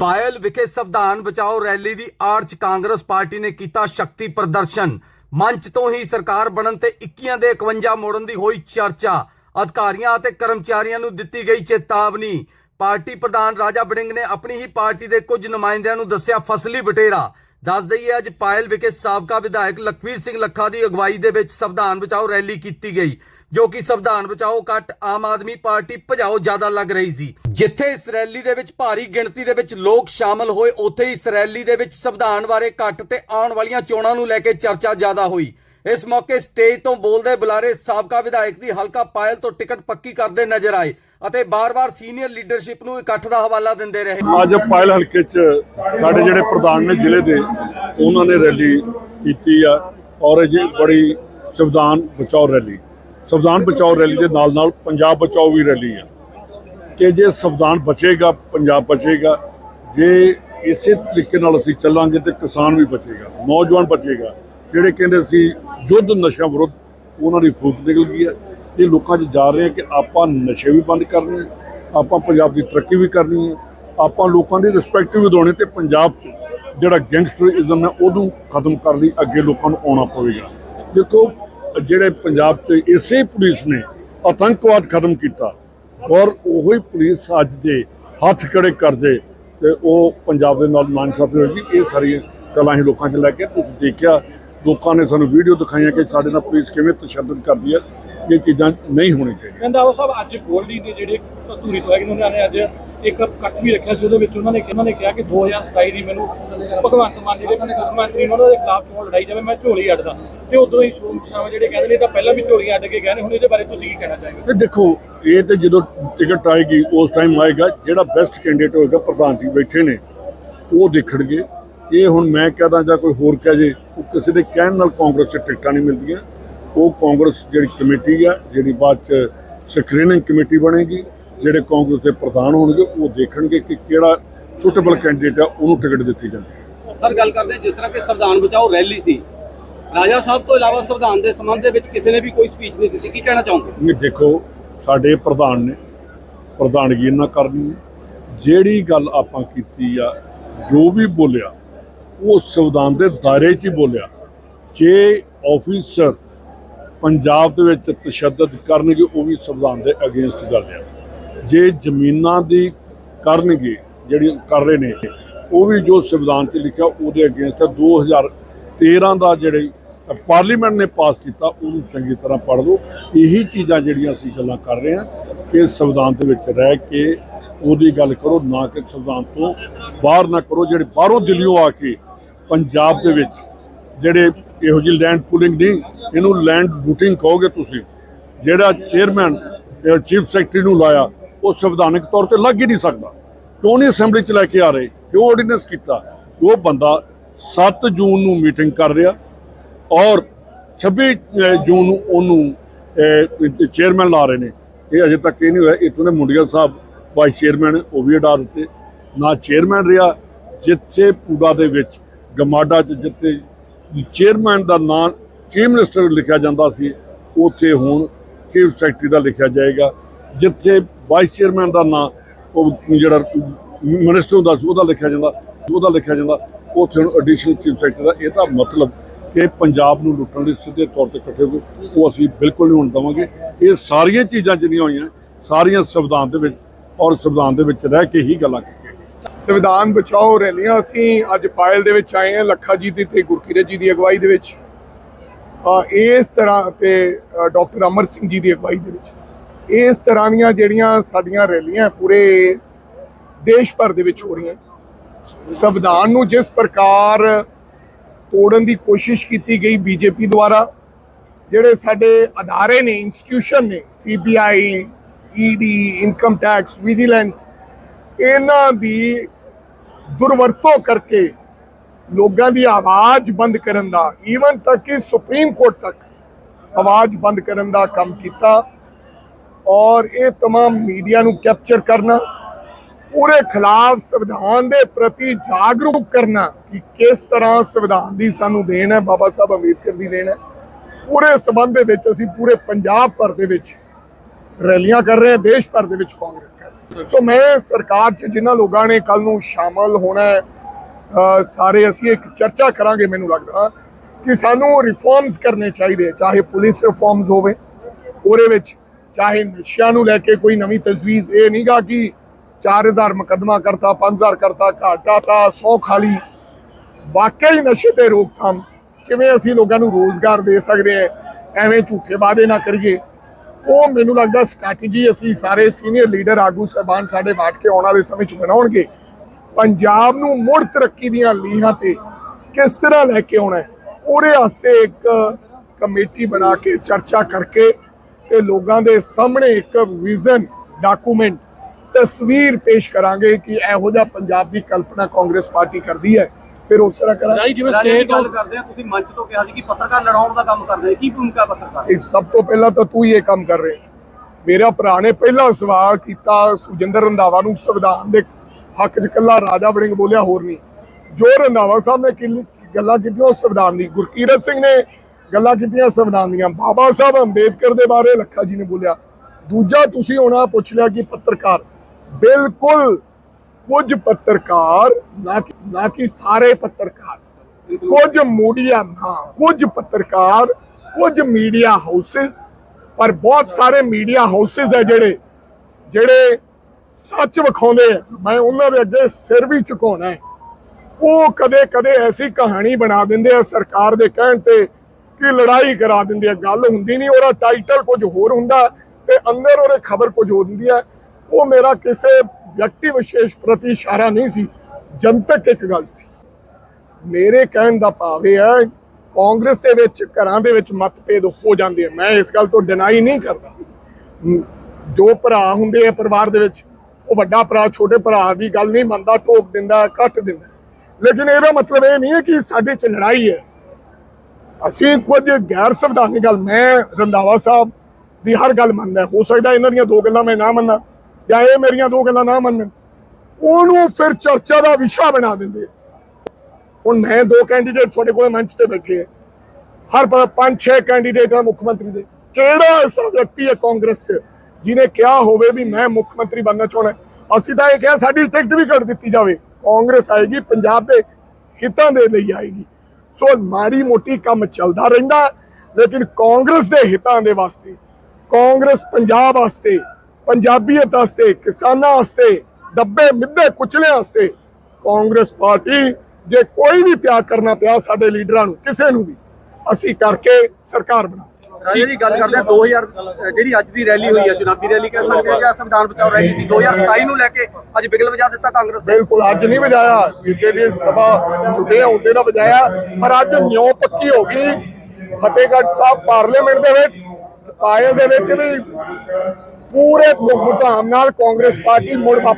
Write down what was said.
ਪਾਇਲ ਵਿਖੇ ਸੰਵਿਧਾਨ ਬਚਾਓ ਰੈਲੀ ਦੀ ਆੜ ਚ ਕਾਂਗਰਸ ਪਾਰਟੀ ਨੇ ਕੀਤਾ ਸ਼ਕਤੀ ਪ੍ਰਦਰਸ਼ਨ। ਮੰਚ ਤੋਂ ਹੀ ਸਰਕਾਰ ਬਣਨ ਤੇ 21 ਦੇ 51 ਮੋੜਨ ਦੀ ਹੋਈ ਚਰਚਾ। ਅਧਿਕਾਰੀਆਂ ਅਤੇ ਕਰਮਚਾਰੀਆਂ ਨੂੰ ਦਿੱਤੀ ਗਈ ਚੇਤਾਵਨੀ। ਪਾਰਟੀ ਪ੍ਰਧਾਨ ਰਾਜਾ ਬੜਿੰਗ ਨੇ ਆਪਣੀ ਹੀ ਪਾਰਟੀ ਦੇ ਕੁਝ ਨੁਮਾਇੰਦਿਆਂ ਨੂੰ ਦੱਸਿਆ, ਫਸਲੀ ਬਟੇਰਾ ਦੱਸ ਦਈਏ, ਅੱਜ ਪਾਇਲ ਵਿਖੇ ਸਾਬਕਾ ਵਿਧਾਇਕ ਲਖਵੀਰ ਸਿੰਘ ਲੱਖਾ ਦੀ ਅਗਵਾਈ ਦੇ ਵਿੱਚ ਸੰਵਿਧਾਨ ਬਚਾਓ ਰੈਲੀ ਕੀਤੀ ਗਈ। ਜੋ ਕਿ ਸੰਵਿਧਾਨ ਬਚਾਓ ਕੱਟ ਆਮ ਆਦਮੀ ਪਾਰਟੀ ਭਜਾਓ ਜ਼ਿਆਦਾ ਲੱਗ ਰਹੀ ਸੀ। ਜਿੱਥੇ ਇਸ ਰੈਲੀ ਦੇ ਵਿੱਚ ਭਾਰੀ ਗਿਣਤੀ ਦੇ ਵਿੱਚ ਲੋਕ ਸ਼ਾਮਲ ਹੋਏ, ਉੱਥੇ ਇਸ ਰੈਲੀ ਦੇ ਵਿੱਚ ਸੰਵਿਧਾਨ ਬਾਰੇ ਘੱਟ ਤੇ ਆਉਣ ਵਾਲੀਆਂ ਚੋਣਾਂ ਨੂੰ ਲੈ ਕੇ ਚਰਚਾ ਜ਼ਿਆਦਾ ਹੋਈ। ਇਸ ਮੌਕੇ ਸਟੇਜ ਤੋਂ ਬੋਲਦੇ ਬੁਲਾਰੇ ਸਾਬਕਾ ਵਿਧਾਇਕ ਦੀ ਹਲਕਾ ਪਾਇਲ ਤੋਂ ਟਿਕਟ ਪੱਕੀ ਕਰਦੇ ਨਜ਼ਰ ਆਏ ਅਤੇ ਬਾਰ-ਬਾਰ ਸੀਨੀਅਰ ਲੀਡਰਸ਼ਿਪ ਨੂੰ ਇਕੱਠ ਦਾ ਹਵਾਲਾ ਦਿੰਦੇ ਰਹੇ। ਅੱਜ ਪਾਇਲ ਹਲਕੇ 'ਚ ਸਾਡੇ ਜਿਹੜੇ ਪ੍ਰਧਾਨ ਨੇ ਜ਼ਿਲ੍ਹੇ ਦੇ, ਉਹਨਾਂ ਨੇ ਰੈਲੀ ਕੀਤੀ ਆ ਔਰ ਇਹ ਬੜੀ ਸੰਵਿਧਾਨ ਬਚਾਓ ਰੈਲੀ। ਸੰਵਿਧਾਨ ਬਚਾਓ ਰੈਲੀ ਦੇ ਨਾਲ ਨਾਲ ਪੰਜਾਬ ਬਚਾਓ ਵੀ ਰੈਲੀ ਆ ਕਿ ਜੇ ਸੰਵਿਧਾਨ ਬਚੇਗਾ, ਪੰਜਾਬ ਬਚੇਗਾ, ਜੇ ਇਸੇ ਤਰੀਕੇ ਨਾਲ ਅਸੀਂ ਚੱਲਾਂਗੇ ਤੇ ਕਿਸਾਨ ਵੀ ਬਚੇਗਾ, ਨੌਜਵਾਨ ਬਚੇਗਾ। ਜਿਹੜੇ ਕਹਿੰਦੇ ਸੀ ਯੁੱਧ ਨਸ਼ਾ ਵਿਰੁੱਧ, ਉਹਨਾਂ ਦੀ ਫੂਕ ਨਿਕਲ ਗਈ ਹੈ। ਇਹ ਲੋਕਾਂ 'ਚ ਜਾ ਰਹੇ ਆ ਕਿ ਆਪਾਂ ਨਸ਼ੇ ਵੀ ਬੰਦ ਕਰਨੇ ਆਪਾਂ ਪੰਜਾਬ ਦੀ ਤਰੱਕੀ ਵੀ ਕਰਨੀ ਹੈ, ਆਪਾਂ ਲੋਕਾਂ ਦੀ ਰਿਸਪੈਕਟ ਵੀ ਵਧਾਉਣੀ ਤੇ ਪੰਜਾਬ 'ਚ ਜਿਹੜਾ ਗੈਂਗਸਟਰਿਜ਼ਮ ਹੈ, ਉਹਨੂੰ ਖਤਮ ਕਰਨ ਲਈ ਅੱਗੇ ਲੋਕਾਂ ਨੂੰ ਆਉਣਾ ਪਵੇਗਾ। ਦੇਖੋ ਜਿਹੜੇ ਪੰਜਾਬ 'ਚ ਇਸੇ ਪੁਲਿਸ ਨੇ ਆਤੰਕਵਾਦ ਖਤਮ ਕੀਤਾ ਔਰ ਉਹੀ ਪੁਲਿਸ ਅੱਜ ਦੇ ਹੱਥ ਖੜੇ ਕਰਦੇ ਤੇ ਉਹ ਪੰਜਾਬ ਦੇ ਨਾਲ ਨਾਇਨਸਾਫੀ ਹੋਏਗੀ। ਇਹ ਸਾਰੀਆਂ ਗੱਲਾਂ ਹੀ ਲੋਕਾਂ 'ਚ ਲੈ ਕੇ ਤੁਸੀਂ ਦੇਖਿਆ। ਲੋਕਾਂ ਨੇ ਸਾਨੂੰ ਵੀਡੀਓ ਦਿਖਾਈਆਂ ਕਿ ਸਾਡੇ ਨਾਲ ਪੁਲਿਸ ਕਿਵੇਂ ਤਸ਼ੱਦਦ ਕਰਦੀ ਹੈ। ਇਹ ਚੀਜ਼ਾਂ ਨਹੀਂ ਹੋਣੀ ਚਾਹੀਦੀਆਂ। ਕਹਿੰਦਾ ਉਹ ਅੱਜ ਗੋਲਡੀ ਦੇ ਜਿਹੜੇ ਧੂਰੀ ਤੋਂ ਨੇ, ਉਹਨਾਂ ਨੇ ਅੱਜ ਇੱਕ ਕੱਟ ਵੀ ਰੱਖਿਆ ਸੀ। ਉਹਦੇ ਵਿੱਚ ਉਹਨਾਂ ਨੇ ਉਹਨਾਂ ਨੇ ਕਿਹਾ ਕਿ 2027 ਦੀ ਮੈਨੂੰ ਭਗਵੰਤ ਮਾਨ ਜਿਹੜੇ ਮੁੱਖ ਮੰਤਰੀ ਉਹਨਾਂ ਦੇ ਖਿਲਾਫ ਚੋਣ ਲੜਾਈ ਜਾਵੇ? ਮੈਂ ਝੋਲੀ ਅੱਡਦਾ। ਤੇ ਉਦੋਂ ਹੀ ਸ਼ੋਮ ਸ਼ਾਮ ਜਿਹੜੇ ਕਹਿੰਦੇ ਨੇ ਇਹ ਤਾਂ ਪਹਿਲਾਂ ਵੀ ਝੋਲੀ ਅੱਡ ਕੇ ਗਏ ਨੇ ਹੁਣ ਇਹਦੇ ਬਾਰੇ ਤੁਸੀਂ ਕੀ ਕਹਿਣਾ ਚਾਹੋਗੇ? ਤੇ ਦੇਖੋ ਇਹ ਤੇ ਜਦੋਂ ਟਿਕਟ ਆਏਗੀ ਉਸ ਟਾਈਮ ਆਏਗਾ ਜਿਹੜਾ ਬੈਸਟ ਕੈਂਡੀਡੇਟ ਹੋਏਗਾ ਪ੍ਰਧਾਨ ਜੀ ਬੈਠੇ ਨੇ ਉਹ ਦੇਖਣਗੇ। ਇਹ ਹੁਣ ਮੈਂ ਕਹਦਾ ਜਾਂ ਕੋਈ ਹੋਰ ਕਹੇ ਜੇ ਉਹ ਕਿਸੇ ਦੇ ਕਹਿਣ ਨਾਲ ਕਾਂਗਰਸ 'ਚ ਟਿਕਟਾਂ ਨਹੀਂ ਮਿਲਦੀਆਂ। ਉਹ ਕਾਂਗਰਸ ਜਿਹੜੀ ਕਮੇਟੀ ਆ ਜਿਹੜੀ ਬਾਅਦ 'ਚ ਸਕਰੀਨਿੰਗ ਕਮੇਟੀ ਬਣੇਗੀ ਜਿਹੜੇ ਕਾਂਗਰਸ ਦੇ ਪ੍ਰਧਾਨ ਹੋਣਗੇ ਉਹ ਦੇਖਣਗੇ ਕਿ ਕਿਹੜਾ ਸੁਟੇਬਲ ਕੈਂਡੀਡੇਟ ਆ ਉਹਨੂੰ ਟਿਕਟ ਦਿੱਤੀ ਜਾਂਦੀ ਹੈ। ਸਰ ਗੱਲ ਕਰਦੇ ਜਿਸ ਤਰ੍ਹਾਂ ਕਿ ਸੰਵਿਧਾਨ ਬਚਾਓ ਰੈਲੀ ਸੀ ਰਾਜਾ ਸਾਹਿਬ ਤੋਂ ਇਲਾਵਾ ਸੰਵਿਧਾਨ ਦੇ ਸੰਬੰਧ ਦੇ ਵਿੱਚ ਕਿਸੇ ਨੇ ਵੀ ਕੋਈ ਸਪੀਚ ਨਹੀਂ ਦਿੱਤੀ, ਕੀ ਕਹਿਣਾ ਚਾਹੋਗੇ? ਇਹ ਦੇਖੋ, ਸਾਡੇ ਪ੍ਰਧਾਨ ਨੇ ਪ੍ਰਧਾਨਗੀ ਇਹਨਾਂ ਕਰਨੀ ਹੈ। ਜਿਹੜੀ ਗੱਲ ਆਪਾਂ ਕੀਤੀ ਆ, ਜੋ ਵੀ ਬੋਲਿਆ, ਉਹ ਸੰਵਿਧਾਨ ਦੇ ਦਾਇਰੇ 'ਚ ਹੀ ਬੋਲਿਆ। ਜੇ ਆਫੀਸਰ ਪੰਜਾਬ ਦੇ ਵਿੱਚ ਤਸ਼ੱਦਦ ਕਰਨਗੇ, ਉਹ ਵੀ ਸੰਵਿਧਾਨ ਦੇ ਅਗੇਂਸਟ ਗੱਲ ਆ। ਜੇ ਜ਼ਮੀਨਾਂ ਦੀ ਕਰਨਗੇ, ਜਿਹੜੀ ਕਰ ਰਹੇ ਨੇ, ਉਹ ਵੀ ਜੋ ਸੰਵਿਧਾਨ 'ਚ ਲਿਖਿਆ, ਉਹਦੇ ਅਗੇਂਸਟ ਹੈ 2013 ਦਾ ਜਿਹੜੇ ਪਾਰਲੀਮੈਂਟ ਨੇ ਪਾਸ ਕੀਤਾ, ਉਹਨੂੰ ਚੰਗੀ ਤਰ੍ਹਾਂ ਪੜ੍ਹ ਲਓ। ਇਹੀ ਚੀਜ਼ਾਂ ਜਿਹੜੀਆਂ ਅਸੀਂ ਗੱਲਾਂ ਕਰ ਰਹੇ ਹਾਂ ਕਿ ਸੰਵਿਧਾਨ ਦੇ ਵਿੱਚ ਰਹਿ ਕੇ ਉਹਦੀ ਗੱਲ ਕਰੋ, ਨਾ ਕਿ ਸੰਵਿਧਾਨ ਤੋਂ ਬਾਹਰ ਨਾ ਕਰੋ, ਜਿਹੜੇ ਬਾਹਰੋਂ ਦਿੱਲੀੋਂ ਆ ਕੇ ਪੰਜਾਬ ਦੇ ਵਿੱਚ ਜਿਹੜੇ ਇਹੋ ਜਿਹੀ ਲੈਂਡ ਪੂਲਿੰਗ ਨਹੀਂ, ਇਹਨੂੰ ਲੈਂਡ ਲੂਟਿੰਗ ਕਹੋਗੇ ਤੁਸੀਂ। ਜਿਹੜਾ ਚੇਅਰਮੈਨ ਚੀਫ ਸੈਕਟਰੀ ਨੂੰ ਲਾਇਆ, ਉਹ ਸੰਵਿਧਾਨਕ ਤੌਰ ਤੇ ਲੱਗ ਹੀ ਨਹੀਂ ਸਕਦਾ। ਕਿਉਂ ਨਹੀਂ ਅਸੈਂਬਲੀ ਚ ਲੈ ਕੇ ਆ ਰਹੇ? ਕਿਉਂ ਆਰਡੀਨੈਂਸ ਕੀਤਾ? ਉਹ ਬੰਦਾ 7 ਜੂਨ ਨੂੰ ਮੀਟਿੰਗ ਕਰ ਰਿਹਾ। ਔਰ 26 ਜੂਨ ਨੂੰ ਉਹਨੂੰ ਚੇਅਰਮੈਨ ਲਾ ਰਹੇ ਨੇ। ਇਹ ਅਜੇ ਤੱਕ ਇਹ ਨਹੀਂ ਹੋਇਆ। ਇਥੋਂ ਦੇ ਮੁੰਡਿਆ ਸਾਹਿਬ ਵਾਈਸ ਚੇਅਰਮੈਨ ਉਹ ਵੀ ਹਟਾ ਦਿੱਤੇ। ਨਾ ਚੇਅਰਮੈਨ ਰਿਹਾ, ਜਿੱਥੇ ਪੂੜਾ ਦੇ ਵਿੱਚ, ਗਮਾਡਾ ਚ ਜਿੱਥੇ ਚੇਅਰਮੈਨ ਦਾ ਨਾਮ ਚੀਫ ਮਿਨਿਸਟਰ ਲਿਖਿਆ ਜਾਂਦਾ ਸੀ, ਉੱਥੇ ਹੁਣ ਚੀਫ ਸੈਕਟਰੀ ਦਾ ਲਿਖਿਆ ਜਾਏਗਾ। ਜਿੱਥੇ ਵਾਈਸ ਚੇਅਰਮੈਨ ਦਾ ਨਾਮ ਉਹ ਜਿਹੜਾ ਮਿਨਿਸਟਰ ਹੁੰਦਾ ਸੀ, ਉਹਦਾ ਲਿਖਿਆ ਜਾਂਦਾ, ਉਹਦਾ ਲਿਖਿਆ ਜਾਂਦਾ। ਉੱਥੇ ਹੁਣ ਐਡੀਸ਼ਨਲ ਚੀਫ ਸੈਕਟਰੀ ਦਾ ਇਹਦਾ ਮਤਲਬ ਕਿ ਪੰਜਾਬ ਨੂੰ ਲੁੱਟਣ ਲਈ ਸਿੱਧੇ ਤੌਰ ਤੇ ਇਕੱਠੇ ਹੋਏ ਉਹ ਅਸੀਂ ਬਿਲਕੁਲ ਨਹੀਂ ਹੋਣ ਦੇਵਾਂਗੇ। ਇਹ ਸਾਰੀਆਂ ਚੀਜ਼ਾਂ ਜਿਹੜੀਆਂ ਹੋਈਆਂ, ਸਾਰੀਆਂ ਸੰਵਿਧਾਨ ਦੇ ਵਿੱਚ ਔਰ ਸੰਵਿਧਾਨ ਦੇ ਵਿੱਚ ਰਹਿ ਕੇ ਹੀ ਗੱਲਾਂ ਕੀਤੀਆਂ ਸੰਵਿਧਾਨ ਬਚਾਓ ਰੈਲੀਆਂ ਅਸੀਂ ਅੱਜ ਪਾਇਲ ਦੇ ਵਿੱਚ ਆਏ ਹਾਂ, ਲੱਖਾ ਜੀ ਦੀ ਤੇ ਗੁਰਕੀਰਤ ਜੀ ਦੀ ਅਗਵਾਈ ਦੇ ਵਿੱਚ। ਇਸ ਤਰ੍ਹਾਂ ਤੇ ਡਾਕਟਰ ਅਮਰ ਸਿੰਘ ਜੀ ਦੀ ਅਗਵਾਈ ਦੇ ਵਿੱਚ। ਇਸ ਤਰ੍ਹਾਂ ਦੀਆਂ ਜਿਹੜੀਆਂ ਸਾਡੀਆਂ ਰੈਲੀਆਂ ਪੂਰੇ ਦੇਸ਼ ਭਰ ਦੇ ਵਿੱਚ ਹੋ ਰਹੀਆਂ। ਸੰਵਿਧਾਨ ਨੂੰ ਜਿਸ ਪ੍ਰਕਾਰ ਤੋੜਨ ਦੀ ਕੋਸ਼ਿਸ਼ ਕੀਤੀ ਗਈ ਬੀਜੇਪੀ ਦੁਆਰਾ ਜਿਹੜੇ ਸਾਡੇ ਅਦਾਰੇ ਨੇ ਇੰਸਟੀਟਿਊਸ਼ਨ ਨੇ CBI ED income tax vigilance ਇਹਨਾਂ ਦੀ ਦੁਰਵਰਤੋਂ ਕਰਕੇ ਲੋਕਾਂ ਦੀ ਆਵਾਜ਼ ਬੰਦ ਕਰਨ ਦਾ ਈਵਨ ਤੱਕ ਕਿ ਸੁਪਰੀਮ ਕੋਰਟ ਤੱਕ ਆਵਾਜ਼ ਬੰਦ ਕਰਨ ਦਾ ਕੰਮ ਕੀਤਾ ਔਰ ਇਹ तमाम ਮੀਡੀਆ ਨੂੰ ਕੈਪਚਰ ਕਰਨਾ ਪੂਰੇ ਖਿਲਾਫ ਸੰਵਿਧਾਨ ਦੇ ਪ੍ਰਤੀ ਜਾਗਰੂਕ ਕਰਨਾ ਕਿ ਕਿਸ ਤਰ੍ਹਾਂ ਸੰਵਿਧਾਨ ਦੀ ਸਾਨੂੰ ਦੇਣ ਹੈ, ਬਾਬਾ ਸਾਹਿਬ ਅੰਬੇਦਕਰ ਦੀ ਦੇਣ ਹੈ। ਪੂਰੇ ਸਬੰਧ ਦੇ ਵਿੱਚ ਅਸੀਂ ਪੂਰੇ ਪੰਜਾਬ ਭਰ ਦੇ ਵਿੱਚ ਰੈਲੀਆਂ ਕਰ ਰਹੇ ਹੈ, ਦੇਸ਼ ਭਰ ਦੇ ਵਿੱਚ ਕਾਂਗਰਸ ਕਰ ਰਹੀ ਸੋ ਮੈਂ ਸਰਕਾਰ 'ਚ ਜਿਨ੍ਹਾਂ ਲੋਕਾਂ ਨੇ ਕੱਲ ਨੂੰ ਸ਼ਾਮਲ ਹੋਣਾ ਹੈ ਸਾਰੇ ਅਸੀਂ ਇੱਕ ਚਰਚਾ ਕਰਾਂਗੇ, ਮੈਨੂੰ ਲੱਗਦਾ ਕਿ ਸਾਨੂੰ ਰਿਫਾਰਮਸ ਕਰਨੇ ਚਾਹੀਦੇ ਚਾਹੇ ਪੁਲਿਸ ਰਿਫਾਰਮਸ ਹੋਵੇ, ਉਹਦੇ ਵਿੱਚ ਚਾਹੇ ਨਸ਼ਿਆਂ ਨੂੰ ਲੈ ਕੇ ਕੋਈ ਨਵੀਂ ਤਜਵੀਜ਼, ਇਹ ਨਹੀਂਗਾ ਕਿ 4000 ਮੁਕੱਦਮਾ ਕਰਤਾ 5000 ਕਰਤਾ, ਘਾਟਾ ਤਾਂ 100 ਖਾਲੀ। ਵਾਕਈ ਨਸ਼ੇ ਤੇ ਰੋਕਥਾਮ, ਕਿਵੇਂ ਅਸੀਂ ਲੋਕਾਂ ਨੂੰ ਰੋਜ਼ਗਾਰ ਦੇ ਸਕਦੇ ਹਾਂ, ਐਵੇਂ ਝੂਠੇ ਵਾਅਦੇ ਨਾ ਕਰੀਏ। ਉਹ ਮੈਨੂੰ ਲੱਗਦਾ ਸਟ੍ਰੈਟਜੀ ਅਸੀਂ ਸਾਰੇ ਸੀਨੀਅਰ ਲੀਡਰ ਆਗੂ ਸਹਿਬਾਨ ਸਾਡੇ ਬਾਟ ਕੇ ਆਉਣ ਵਾਲੇ ਸਮੇਂ 'ਚ ਬਣਾਉਣਗੇ। ਪੰਜਾਬ ਨੂੰ ਮੁੜ ਤਰੱਕੀ ਦੀਆਂ ਲੀਹਾਂ ਤੇ ਕਿਸ ਤਰ੍ਹਾਂ ਲੈ ਕੇ ਆਉਣਾ ਉਹਦੇ ਵਾਸਤੇ ਇੱਕ ਕਮੇਟੀ ਬਣਾ ਕੇ ਚਰਚਾ ਕਰਕੇ ਤੇ ਲੋਕਾਂ ਦੇ ਸਾਹਮਣੇ ਇੱਕ ਵਿਜ਼ਨ ਡਾਕੂਮੈਂਟ ਤਸਵੀਰ ਪੇਸ਼ ਕਰਾਂਗੇ ਕਿ ਇਹੋ ਜਿਹਾ ਪੰਜਾਬ ਦੀ ਕਲਪਨਾ ਕਾਂਗਰਸ ਪਾਰਟੀ ਕਰਦੀ ਹੈ। ਫਿਰ ਉਸ ਤਰ੍ਹਾਂ ਕਰਾਂਗੇ। ਜਿਵੇਂ ਸਟੇਟ ਗੱਲ ਕਰਦੇ ਆ ਤੁਸੀਂ ਮੰਚ ਤੋਂ ਕਿਹਾ ਸੀ ਕਿ ਪੱਤਰਕਾਰ ਲੜਾਉਣ ਦਾ ਕੰਮ ਕਰਦੇ ਨੇ। ਕੀ ਭੂਮਿਕਾ ਪੱਤਰਕਾਰ? ਇਹ ਸਭ ਤੋਂ ਪਹਿਲਾਂ ਤਾਂ ਤੂੰ ਹੀ ਇਹ ਕੰਮ ਕਰ ਰਿਹਾ। ਮੇਰਾ ਭਰਾ ਨੇ ਪਹਿਲਾ ਸਵਾਲ ਕੀਤਾ ਸੁਜਿੰਦਰ ਰੰਧਾਵਾ ਨੂੰ ਸੰਵਿਧਾਨ ਦੇ ਹੱਕ 'ਚ ਕੱਲਾ ਰਾਜਾ ਵੜਿੰਗ ਬੋਲਿਆ ਹੋਰ ਨਹੀਂ। ਜੋ ਰੰਧਾਵਾ ਸਾਹਿਬ ਨੇ ਕਿੰਨੀ ਗੱਲਾਂ ਕੀਤੀਆਂ ਉਹ ਸੰਵਿਧਾਨ ਦੀ। ਗੁਰਕੀਰਤ ਸਿੰਘ ਨੇ ਗੱਲਾਂ ਕੀਤੀਆਂ ਸੰਵਿਧਾਨ ਦੀਆਂ। ਬਾਬਾ ਸਾਹਿਬ ਅੰਬੇਦਕਰ ਦੇ ਬਾਰੇ ਲੱਖਾ ਜੀ ਨੇ ਬੋਲਿਆ। ਦੂਜਾ ਤੁਸੀਂ ਉਹਨਾਂ ਪੁੱਛ ਲਿਆ ਕਿ ਪੱਤਰਕਾਰ ਬਿਲਕੁਲ ਕੁਝ ਪੱਤਰਕਾਰ, ਨਾ ਕਿ ਨਾ ਕਿ ਸਾਰੇ ਪੱਤਰਕਾਰ, ਕੁਝ ਮੀਡੀਆ ਹਾਂ ਕੁਝ ਪੱਤਰਕਾਰ, ਕੁਝ ਮੀਡੀਆ ਹਾਊਸਸ, ਪਰ ਬਹੁਤ ਸਾਰੇ ਮੀਡੀਆ ਹਾਊਸਸ ਹੈ ਜਿਹੜੇ ਜਿਹੜੇ ਸੱਚ ਵਿਖਾਉਂਦੇ ਆ। ਮੈਂ ਉਹਨਾਂ ਦੇ ਅੱਗੇ ਸਿਰ ਵੀ ਝੁਕਾਉਣਾ ਹੈ। ਉਹ ਕਦੇ ਕਦੇ ਐਸੀ ਕਹਾਣੀ ਬਣਾ ਦਿੰਦੇ ਆ ਸਰਕਾਰ ਦੇ ਕਹਿਣ ਤੇ ਕਿ ਲੜਾਈ ਕਰਾ ਦਿੰਦੇ ਆ। ਗੱਲ ਹੁੰਦੀ ਨਹੀਂ, ਉਹਦਾ ਟਾਈਟਲ ਕੁਝ ਹੋਰ ਹੁੰਦਾ ਤੇ ਅੰਦਰ ਉਹਦੇ ਖਬਰ ਕੁਝ ਹੋਰ ਹੁੰਦੀ ਹੈ ਉਹ ਮੇਰਾ ਕਿਸੇ ਵਿਅਕਤੀ ਵਿਸ਼ੇਸ਼ ਪ੍ਰਤੀ ਇਸ਼ਾਰਾ ਨਹੀਂ ਸੀ, ਜਨਤਕ ਇੱਕ ਗੱਲ ਸੀ। ਮੇਰੇ ਕਹਿਣ ਦਾ ਭਾਵ ਇਹ ਹੈ, ਕਾਂਗਰਸ ਦੇ ਵਿੱਚ, ਘਰਾਂ ਦੇ ਵਿੱਚ ਮਤਭੇਦ ਹੋ ਜਾਂਦੇ ਆ। ਮੈਂ ਇਸ ਗੱਲ ਤੋਂ ਡਿਨਾਈ ਨਹੀਂ ਕਰਦਾ। ਦੋ ਭਰਾ ਹੁੰਦੇ ਆ ਪਰਿਵਾਰ ਦੇ ਵਿੱਚ, ਉਹ ਵੱਡਾ ਭਰਾ, ਛੋਟੇ ਭਰਾ ਦੀ ਗੱਲ ਨਹੀਂ ਮੰਨਦਾ ਟੋਕ ਦਿੰਦਾ, ਕੱਟ ਦਿੰਦਾ। ਲੇਕਿਨ ਇਹਦਾ ਮਤਲਬ ਇਹ ਨਹੀਂ ਹੈ ਕਿ ਸਾਡੇ 'ਚ ਲੜਾਈ ਹੈ। ਅਸੀਂ ਕੁਝ ਗੈਰ ਸੰਵਿਧਾਨਿਕ ਗੱਲ, ਮੈਂ ਰੰਧਾਵਾ ਸਾਹਿਬ ਦੀ ਹਰ ਗੱਲ ਮੰਨਦਾ, ਹੋ ਸਕਦਾ ਇਹਨਾਂ ਦੀਆਂ ਦੋ ਗੱਲਾਂ ਮੈਂ ਨਾ ਮੰਨਾਂ। ਜਾਂ ਇਹ ਮੇਰੀਆਂ ਦੋ ਗੱਲਾਂ ਨਾ ਮੰਨਣ, ਉਹਨੂੰ ਫਿਰ ਚਰਚਾ ਦਾ ਵਿਸ਼ਾ ਬਣਾ ਦਿੰਦੇ ਹੁਣ ਮੈਂ ਦੋ ਕੈਂਡੀਡੇਟ ਤੁਹਾਡੇ ਕੋਲ ਮੰਚ ਤੇ ਬੈਠੇ ਆ। ਹਰ ਪੰਜ, ਛੇ ਕੈਂਡੀਡੇਟ ਆ ਮੁੱਖ ਮੰਤਰੀ ਦੇ। ਕਿਹੜਾ ਐਸਾ ਵਿਅਕਤੀ ਹੈ ਕਾਂਗਰਸ 'ਚ ਜਿਹਨੇ ਕਿਹਾ ਹੋਵੇ ਵੀ ਮੈਂ ਮੁੱਖ ਮੰਤਰੀ ਬਣਨਾ ਚਾਹੁੰਦਾ ਅਸੀਂ ਤਾਂ ਇਹ ਕਿਹਾ ਸਾਡੀ ਟਿਕਟ ਵੀ ਕੱਟ ਦਿੱਤੀ ਜਾਵੇ। ਕਾਂਗਰਸ ਆਏਗੀ, ਪੰਜਾਬ ਦੇ ਹਿੱਤਾਂ ਦੇ ਲਈ ਆਏਗੀ। ਸੋ ਮਾੜੀ ਮੋਟੀ ਕੰਮ ਚੱਲਦਾ ਰਹਿੰਦਾ, ਲੇਕਿਨ ਕਾਂਗਰਸ ਦੇ ਹਿੱਤਾਂ ਦੇ ਵਾਸਤੇ, ਕਾਂਗਰਸ ਪੰਜਾਬ ਵਾਸਤੇ ਪੰਜਾਬੀਅਤ ਵਾਸਤੇ ਕਿਸਾਨਾਂ ਵਾਸਤੇ ਦੱਬੇ ਮਿੱਦੇ ਕੁਚਲਿਆਂ ਵਾਸਤੇ ਕਾਂਗਰਸ ਪਾਰਟੀ ਜੇ ਕੋਈ ਵੀ ਤਿਆਗ ਕਰਨਾ ਪਿਆ ਸਾਡੇ ਲੀਡਰਾਂ ਨੂੰ ਕਿਸੇ ਨੂੰ ਵੀ ਅਸੀਂ ਕਰਕੇ ਸਰਕਾਰ ਬਣਾ ਰਾਜਾ ਜੀ ਗੱਲ ਕਰਦੇ ਆ 2000 ਜਿਹੜੀ ਅੱਜ ਦੀ ਰੈਲੀ ਹੋਈ ਹੈ ਚੁਣਾਵੀ ਰੈਲੀ ਕਹਿ ਸਕਦੇ ਆ ਜਾਂ ਸੰਵਿਧਾਨ ਬਚਾਓ ਰੈਲੀ ਸੀ 2027 ਨੂੰ ਲੈ ਕੇ ਅੱਜ ਬਿਗਲ ਵਜਾ ਦਿੱਤਾ ਕਾਂਗਰਸ ਨੇ। ਬਿਲਕੁਲ ਅੱਜ ਨਹੀਂ ਵਜਾਇਆ। ਜਿੱਦੇ ਦੀ ਸਭਾ ਛੁੱਟੇ ਹੁੰਦੇ ਦਾ ਵਜਾਇਆ। ਪਰ ਅੱਜ ਨਿਉ ਪੱਕੀ ਹੋ ਗਈ। ਫਤਿਹਗੜ੍ਹ ਸਾਹਿਬ ਪਾਰਲੀਮੈਂਟ ਦੇ ਵਿੱਚ ਪਾਇਲ ਦੇ ਵਿੱਚ ਵੀ ਪੂਰੇ ਧੂਮ ਨਾਲ ਕਾਂਗਰਸ ਪਾਰਟੀ ਮੁੜ ਵਾਪਸ